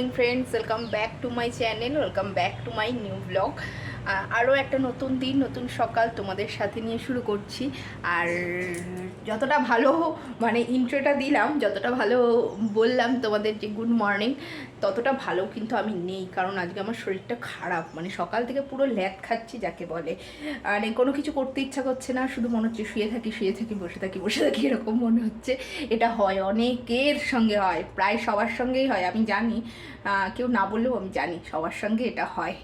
morning friends welcome back to my channel welcome back to my new blog আরও একটা নতুন দিন, নতুন সকাল তোমাদের সাথে নিয়ে শুরু করছি। আর যতটা ভালো মানে ইন্ট্রোটা দিলাম, যতটা ভালো বললাম তোমাদের যে গুড মর্নিং ততটা ভালো কিন্তু আমি নেই। কারণ আজকে আমার শরীরটা খারাপ মানে সকাল থেকে পুরো ল্যাদ খাচ্ছি যাকে বলে। মানে কোনো কিছু করতে ইচ্ছা করছে না, শুধু মনে হচ্ছে শুয়ে থাকি শুয়ে থাকি, বসে থাকি বসে থাকি, এরকম মনে হচ্ছে। এটা হয়, অনেকের সঙ্গে হয়, প্রায় সবার সঙ্গেই হয়, আমি জানি। কেউ না বললেও আমি জানি, সবার সঙ্গে এটা হয়।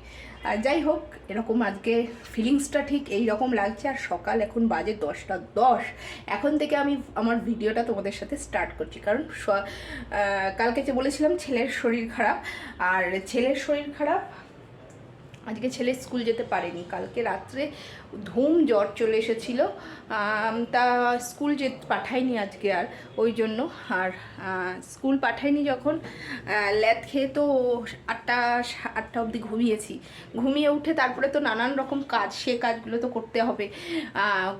যাই হোক, এরকম আজকে ফিলিংসটা ঠিক এই রকম লাগছে, আর সকাল এখন বাজে দশটা দশ। এখন থেকে আমি আমার ভিডিওটা তোমাদের সাথে স্টার্ট করছি। কারণ কালকে যে বলেছিলাম ছেলের শরীর খারাপ, আর ছেলের শরীর খারাপ আজকে ছেলে স্কুল যেতে পারেনি। কালকে রাত্রে ধুম জ্বর চলে এসেছিল। তা স্কুল যে পাঠায়নি আজকে আর, ওই জন্য আর স্কুল পাঠায়নি যখন ল্যাদ খেয়ে তো আটটা আটটা অবধি ঘুমিয়েছি। ঘুমিয়ে উঠে তারপরে তো নানান রকম কাজ, সে কাজগুলো তো করতে হবে।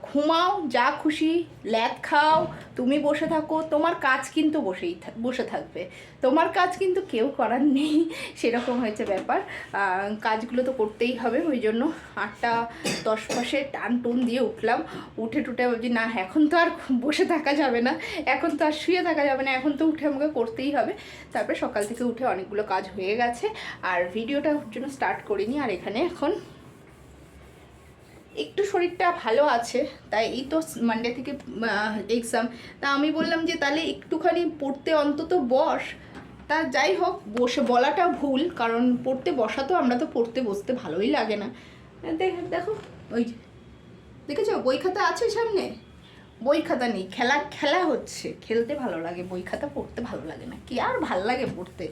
ঘুমাও, যা খুশি ল্যাদ খাও, তুমি বসে থাকো, তোমার কাজ কিন্তু বসেই বসে থাকবে। তোমার কাজ কিন্তু কেউ করার নেই, সেরকম হয়েছে ব্যাপার। কাজগুলো তো করতেই হবে, ওই জন্য আটটা দশ পাশে টান টুন দিয়ে উঠলাম। উঠে টুটে ভাবছি, না, এখন তো আর বসে থাকা যাবে না, এখন তো আর শুয়ে থাকা যাবে না, এখন তো উঠে আমাকে করতেই হবে। তারপরে সকাল থেকে উঠে অনেকগুলো কাজ হয়ে গেছে, আর ভিডিওটা জন্য স্টার্ট করিনি, আর এখানে এখন একটু শরীরটা ভালো আছে, তাই এই তো মানডে থেকে এক্সাম তা আমি বললাম যে, তাহলে একটুখানি পড়তে অন্তত বস। তা যাই হোক, বসে বলাটা ভুল, কারণ পড়তে বসা তো আমরা তো পড়তে বসতে ভালোই লাগে না। দেখ ওই দেখেছ? বই খাতা আছে সামনে? বই খাতা নেই, খেলা খেলা হচ্ছে। খেলতে ভালো লাগে, বই খাতা পড়তে ভালো লাগে না। কি আর ভালো লাগে পড়তে?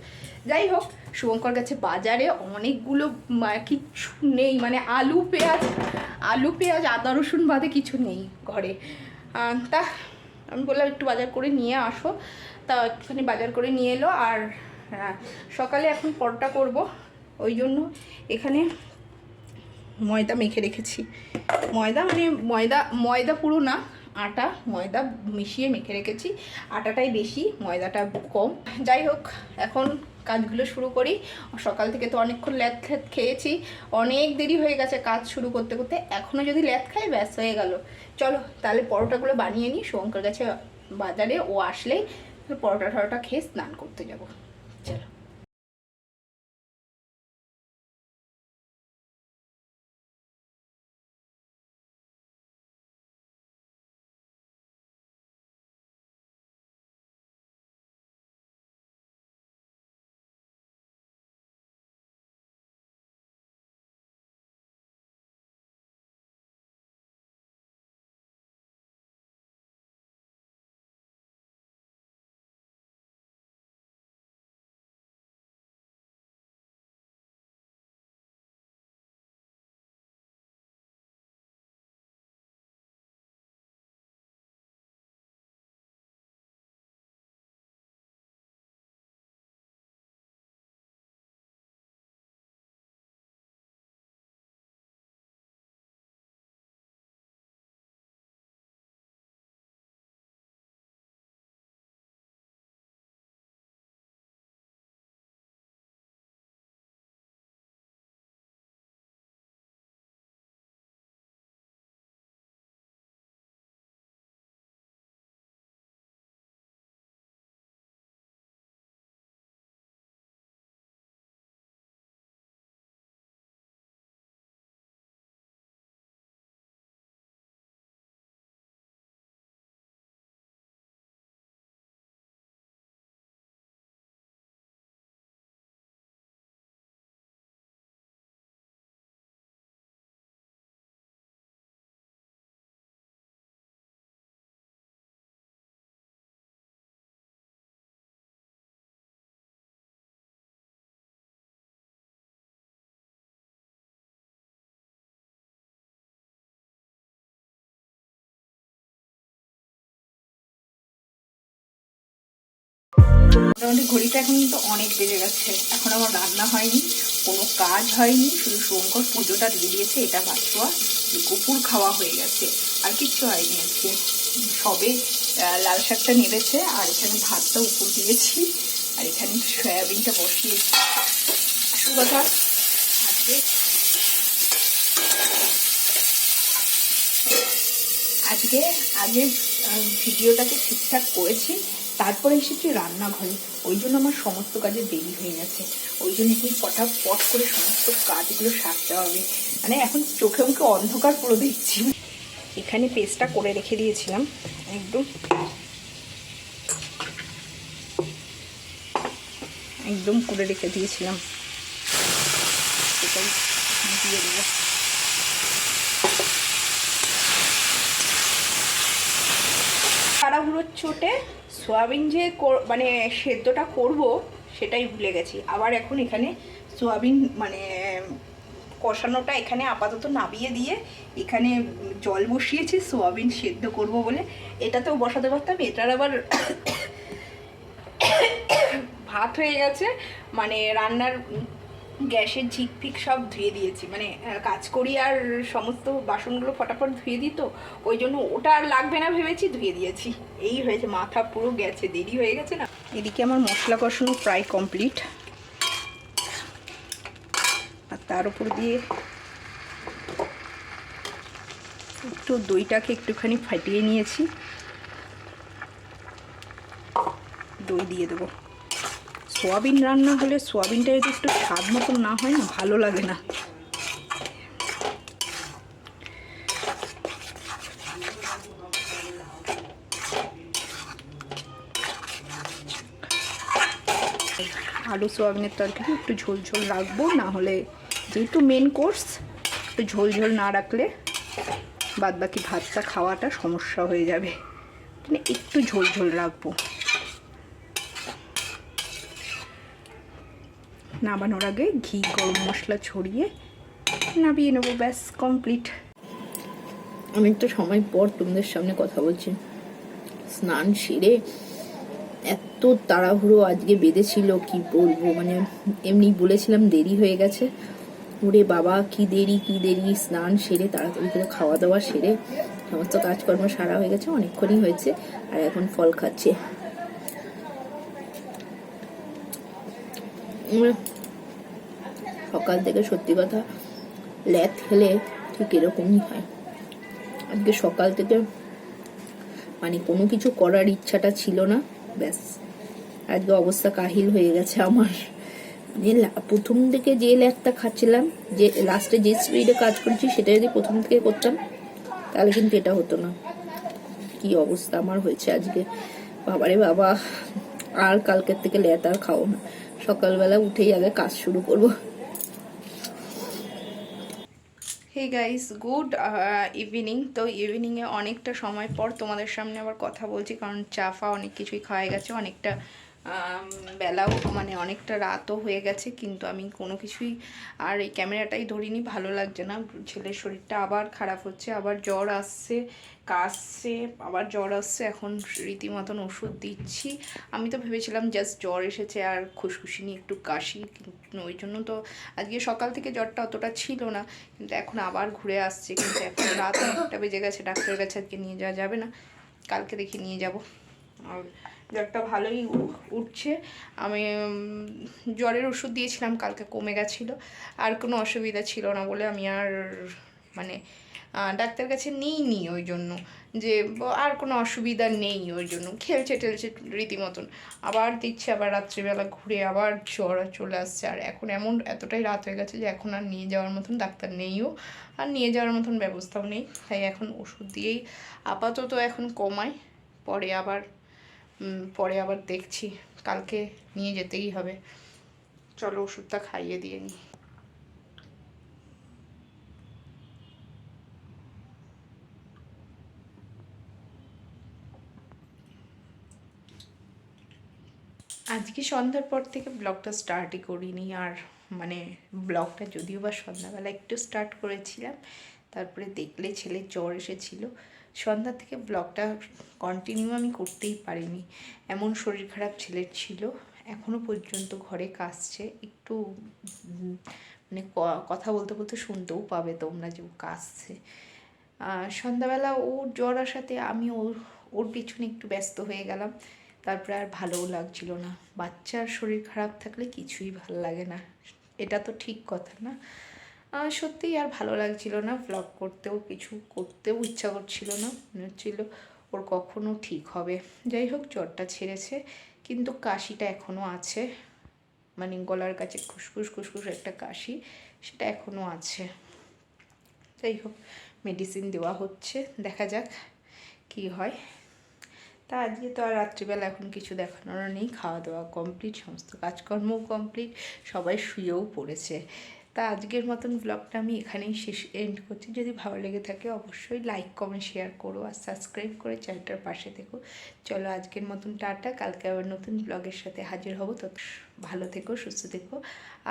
যাই হোক, শুভঙ্কর কাছে বাজারে অনেকগুলো কিচ্ছু নেই মানে আলু, পেঁয়াজ আলু, পেঁয়াজ, আদা, রসুন বাদে কিছু নেই ঘরে। তা, আমি বললাম একটু বাজার করে নিয়ে আসো। তা একটুখানি বাজার করে নিয়ে এলো আর সকালে এখন পরোটা করব। ওই জন্য এখানে ময়দা মেখে রেখেছি। ময়দা মানে ময়দা ময়দা পুরো না, আটা, ময়দা মিশিয়ে মেখে রেখেছি। আটাটাই বেশি, ময়দাটা কম। যাই হোক, এখন কাজগুলো শুরু করি। সকাল থেকে তো অনেকক্ষণ ল্যাদ খ্যাদ খেয়েছি। অনেক দেরি হয়ে গেছে কাজ শুরু করতে করতে। এখনও যদি ল্যাদ খাই, ব্যাস হয়ে গেল। চলো, তাহলে পরোটাগুলো বানিয়ে নিই। শঙ্কর কাছে বাজারে ও আসলেই পরোটা টরোটা খেয়ে স্নান করতে যাব। চলো। মোটামুটি ঘড়িটা এখন কিন্তু অনেক বেজে গেছে। এখন আমার রান্না হয়নি কোনো কাজ হয়নি শুধু শঙ্কর পুজোটা দিয়ে দিয়েছে এটা বাঁচুয়া কুকুর খাওয়া হয়ে গেছে আর কিচ্ছু হয়নি আজকে। সবে লাল শাকটা নেড়েছে আর এখানে ভাতটা উপর দিয়েছি আর এখানে সয়াবিনটা বসিয়েছি। আসল কথা আজকে আজকে আগে আহ, ভিডিওটাকে ঠিকঠাক করেছি তারপরে এসেছি রান্নাঘরে। ওই জন্য আমার সমস্ত কাজে দেরি হয়ে গেছে। ওই জন্য কি পটাপট করে সমস্ত কাজগুলো সারতে হবে? মানে এখন চোখে মুখে অন্ধকার পুরো দেখছি। এখানে পেস্টটা করে রেখে দিয়েছিলাম। একদম। একদম করে রেখে দিয়েছিলাম। সেটাই দিয়ে দেবো চোটে সোয়াবিন যে মানে সেদ্ধটা করব, সেটাই ভুলে গেছি। আবার এখন এখানে সোয়াবিন মানে কষানোটা এখানে আপাতত নামিয়ে দিয়ে এখানে জল বসিয়েছি, সোয়াবিন সেদ্ধ করব বলে। এটাতেও বসাতে পারতাম, এটার আবার ভাত হয়ে গেছে। মানে রান্নার গ্যাসের ঝিক ফিক সব ধুয়ে দিয়েছি। মানে কাজ করি আর সমস্ত বাসনগুলো ফটাফট ধুয়ে দিত ওই জন্য ওটা আর লাগবে না ভেবেছি, ধুয়ে দিয়েছি। এই হয়েছে, মাথা পুরো গেছে, দেরি হয়ে গেছে না? এদিকে আমার মশলা কষানো প্রায় কমপ্লিট। আর তার উপর দিয়ে একটু দইটাকে একটুখানি ফাটিয়ে নিয়েছি। দই দিয়ে দেবো। সোয়াবিন রান্না হলে সোয়াবিনটা যদি একটু স্বাদ মতন না হয় না, ভালো লাগে না। আলু সোয়াবিনের তরকারি একটু ঝোল ঝোল রাখব, না হলে যেহেতু মেন কোর্স একটু ঝোল ঝোল না রাখলে বাদ বাকি ভাতটা খাওয়াটা সমস্যা হয়ে যাবে। মানে একটু ঝোল ঝোল রাখব। নামানোর আগে ঘি, গরম মশলা ছড়িয়ে নামিয়ে নেব, ব্যাস কমপ্লিট আমি একটু সময় পর তোমাদের সামনে কথা বলছি। স্নান সেরে এত তাড়াহুড়ো আজকে বেঁধেছিল, কি বলব? মানে এমনি বলেছিলাম দেরি হয়ে গেছে। ওরে বাবা, কি দেরি কি দেরি? স্নান সেরে, তাড়াতাড়ি করে খাওয়া দাওয়া সেরে, সমস্ত কাজকর্ম সারা হয়ে গেছে, অনেকক্ষণই হয়েছে, আর এখন ফল খাচ্ছে। সকাল থেকে সত্যি কথা ল্যাথ খেলে ঠিক এরকমই হয়। আজকে সকাল থেকে মানে কোনো কিছু করার ইচ্ছাটা ছিল না, ব্যাস। আজকে অবস্থা কাহিল হয়ে গেছে আমার। যে লা- প্রথম থেকে যে ল্যাথটা খাচ্ছিলাম, যে লাস্টে যে স্পিডে কাজ করেছি, সেটা যদি প্রথম থেকে করতাম, তাহলে কিন্তু এটা হতো না। কি অবস্থা আমার হয়েছে আজকে। বাবারে বাবা, আর কালকের থেকে ল্যাত আর খাও না। সকালবেলা উঠেই আগে কাজ শুরু করব। হে গাইস গুড ইভিনিং তো ইভিনিংয়ে অনেকটা সময় পর তোমাদের সামনে আবার কথা বলছি, কারণ চা ফা অনেক কিছুই খাওয়া গেছে, অনেকটা বেলাও মানে অনেকটা রাতও হয়ে গেছে, কিন্তু আমি কোনো কিছুই আর এই ক্যামেরাটাই ধরিনি, ভালো লাগছে না। ছেলের শরীরটা আবার খারাপ হচ্ছে, আবার জ্বর আসছে, কাশছে, আবার জ্বর আসছে, এখন রীতিমতন ওষুধ দিচ্ছি। আমি তো ভেবেছিলাম জাস্ট জ্বর এসেছে আর খুশখুশি নিয়ে একটু কাশি ওই জন্য তো আজকে সকাল থেকে জ্বরটা অতটা ছিল না, কিন্তু এখন আবার ঘুরে আসছে, কিন্তু এখন রাত অনেকটা বেজে গেছে, ডাক্তারের কাছে আজকে নিয়ে যাওয়া যাবে না, কালকে দেখি নিয়ে যাব। আর জ্বরটা ভালোই উঠছে। আমি জ্বরের ওষুধ দিয়েছিলাম, কালকে কমে গেছিল। আর কোনো অসুবিধা ছিল না বলে আমি আর মানে ডাক্তার কাছে নিইনি ওই জন্য। যে আর কোনো অসুবিধা নেই ওই জন্য। খেলছে টেলছে রীতিমতন। আবার দিচ্ছে, আবার রাত্রিবেলা ঘুরে আবার জ্বর চলে আসছে। আর এখন এমন, এতটাই রাত হয়ে গেছে যে, এখন আর নিয়ে যাওয়ার মতন ডাক্তার নেইও। আর নিয়ে যাওয়ার মতন ব্যবস্থাও নেই। তাই এখন ওষুধ দিয়েই আপাতত এখন কমায়। পরে আবার পরে আবার দেখছি। কালকে নিয়ে যেতেই হবে। চলো ওষুধটা খাইয়ে দিয়ে নিই আজকে সন্ধ্যার পর থেকে ব্লগটা স্টার্টই করিনি, আর মানে ব্লগটা যদিও বা সন্ধ্যাবেলা একটু স্টার্ট করেছিলাম, তারপরে দেখলে ছেলে জ্বর এসেছিল। সন্ধ্যা থেকে ব্লগটা কন্টিনিউ আমি করতেই পারিনি। এমন শরীর খারাপ ছেলের ছিল এখনও পর্যন্ত ঘরে কাশছে। একটু মানে কথা বলতে বলতে শুনতেও পাবে তোমরা যে ও কাশছে। সন্ধ্যাবেলা ওর জ্বর আসাতে আমি ওর ওর পিছনে একটু ব্যস্ত হয়ে গেলাম। তারপরে আর ভালোও লাগছিল না। বাচ্চার শরীর খারাপ থাকলে কিছুই ভালো লাগে না। এটা তো ঠিক কথা না। সত্যিই আর ভালো লাগছিল না। ব্লগ করতেও কিছু করতেও ইচ্ছা করছিল না। মনে হচ্ছিল ওর কখনও ঠিক হবে। যাই হোক, জ্বরটা ছেড়েছে, কিন্তু কাশিটা এখনও আছে। মানে গলার কাছে খুসখুস খুসখুস একটা কাশি, সেটা এখনও আছে। যাই হোক মেডিসিন দেওয়া হচ্ছে। দেখা যাক কি হয়। তা আজকে তো আর রাত্রিবেলা এখন কিছু দেখানোর নেই। খাওয়া দাওয়া কমপ্লিট সমস্ত কাজকর্মও কমপ্লিট সবাই শুয়েও পড়েছে। তা আজকের মতন ব্লগটা আমি এখানেই শেষ এন্ড করছি। যদি ভালো লেগে থাকে অবশ্যই লাইক কমেন্ট শেয়ার করো আর সাবস্ক্রাইব করে চ্যানেলটার পাশে থেকো। চলো আজকের মতন টাটা, কালকে আবার নতুন ব্লগের সাথে হাজির হব। তত ভালো থেকো, সুস্থ থেকো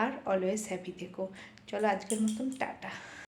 আর অলওয়েজ হ্যাপি থেকো। চলো আজকের মতন টাটা।